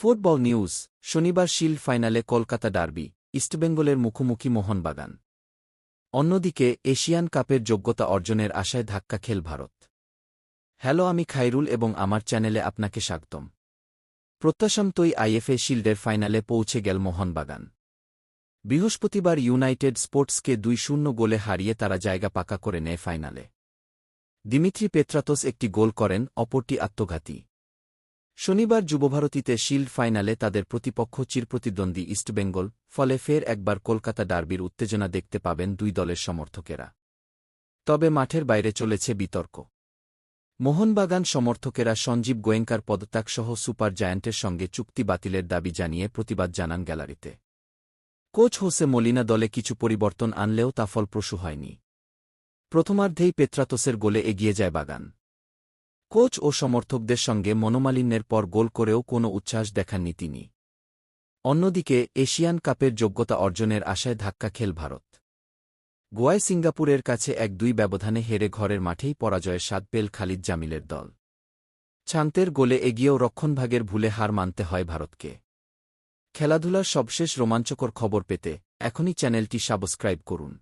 Football news, শনিবার shield ফাইনালে Kolkata derby ইস্টবেঙ্গলের মুখোমুখি মোহনবাগান। অন্যদিকে, এশিয়ান কাপের যোগ্যতা অর্জনের আশায় ধাক্কা খেল ভারত। হ্যালো, আমি খাইরুল এবং আমার চ্যানেলে আপনাকে স্বাগতম। প্রত্যাশামতই আইএফএ শিল্ডের ফাইনালে পৌঁছে গেল মোহনবাগান। বৃহস্পতিবার ইউনাইটেড স্পোর্টসকে দুই শূন্য গোলে হারিয়ে তারা জায়গা পাকা করে নেয় ফাইনালে। দিমিত্রি পেত্রাতোস একটি গোল করেন, অপরটি আত্মঘাতী। শনিবার যুবভারতীতে শিল্ড ফাইনালে তাদের প্রতিপক্ষ চিরপ্রতিদ্বন্দ্বী ইস্টবেঙ্গল ফলে ফের একবার কলকাতা ডার্বির উত্তেজনা দেখতে পাবেন দুই দলের সমর্থকেরা। তবে মাঠের বাইরে চলেছে বিতর্ক। মোহনবাগান সমর্থকেরা সঞ্জীব গোয়েঙ্কার পদত্যাগসহ সুপার জায়ান্টের সঙ্গে চুক্তি বাতিলের দাবি জানিয়ে প্রতিবাদ জানান গ্যালারিতে। কোচ হোসে মলিনা দলে কিছু পরিবর্তন আনলেও তা ফলপ্রসূ হয়নি। প্রথমার্ধেই পেত্রাতোসের গোলে এগিয়ে যায় বাগান। কোচ ও সমর্থকদের সঙ্গে মনোমালিন্যের পর গোল করেও কোনো উচ্ছ্বাস দেখাননি তিনি। অন্যদিকে, এশিয়ান কাপের যোগ্যতা অর্জনের আশায় ধাক্কা খেল ভারত। গোয়ায় সিঙ্গাপুরের কাছে এক দুই ব্যবধানে হেরে ঘরের মাঠেই পরাজয়ের স্বাদ পেল খালিদ জামিলের দল। ছান্তের গোলে এগিয়েও রক্ষণভাগের ভুলে হার মানতে হয় ভারতকে। খেলাধুলার সবশেষ রোমাঞ্চকর খবর পেতে এখনই চ্যানেলটি সাবস্ক্রাইব করুন।